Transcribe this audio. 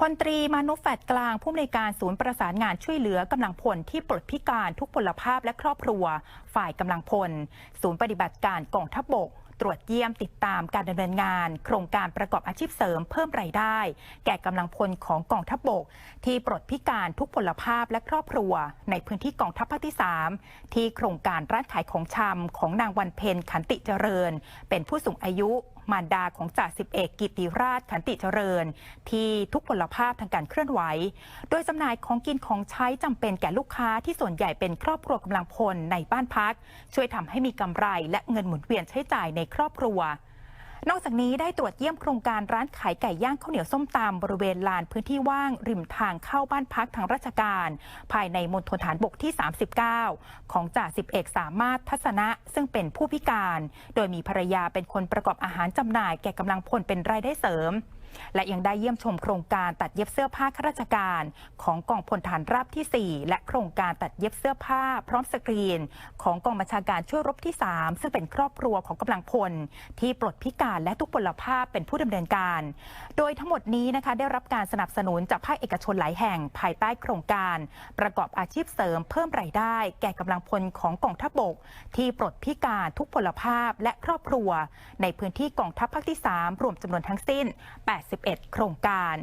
พลตรีมานุแฟดกลางผู้อำนวยการศูนย์ประสานงานช่วยเหลือกำลังพลที่ปลดพิการทุกพลภาพและครอบครัว ฝ่ายกำลังพล ศูนย์ปฏิบัติการกองทัพบก ตรวจเยี่ยมติดตามการดำเนินงาน โครงการประกอบอาชีพเสริมเพิ่มรายได้ แก่กำลังพลของกองทัพบก ที่ปลดพิการทุกพลภาพและครอบครัว ในพื้นที่กองทัพภาคที่ 3 ที่โครงการร้านขายของชำของนางวันเพ็ญขันติเจริญ เป็นผู้สูงอายุมารดาของจ่าสิบเอกกิติราชขันติเจริญ ที่ทุกพลภาพทางการเคลื่อนไหว โดยจำหน่ายของกินของใช้จำเป็นแก่ลูกค้าที่ส่วนใหญ่เป็นครอบครัวกำลังพลในบ้านพัก ช่วยทำให้มีกำไรและเงินหมุนเวียนใช้จ่ายในครอบครัว นอกจากนี้ได้ตรวจเยี่ยมโครงการร้านขายไก่ย่างข้าวเหนียวส้มตำบริเวณลานพื้นที่ว่าง ริมทางเข้าบ้านพักทางราชการ ภายในมณฑลฐานบกที่ 39 ของจ่าสิบเอกสามารถทัศนะ ซึ่งเป็นผู้พิการ โดยมีภรรยาเป็นคนประกอบอาหารจำหน่ายแก่กำลังพลเป็นรายได้เสริม และยังได้เยี่ยมชมโครงการตัดเย็บเสื้อผ้าข้าราชการ ของกองพลฐานราบที่ 4 และโครงการตัดเย็บเสื้อผ้า พร้อมสกรีน ของกองบัญชาการช่วยรบที่ 3 ซึ่งเป็นครอบครัวของกำลังพล ที่ปลดพิการและทุกพลภาพเป็นผู้ดำเนินการ โดยทั้งหมดนี้นะคะได้รับการสนับสนุนจากภาคเอกชนหลายแห่งภายใต้โครงการ ประกอบอาชีพเสริมเพิ่มรายได้ แก่กำลังพลของกองทัพบก ที่ปลดพิการทุกพลภาพและครอบครัว ในพื้นที่กองทัพภาคที่ 3 รวมจำนวนทั้งสิ้น81 โครงการ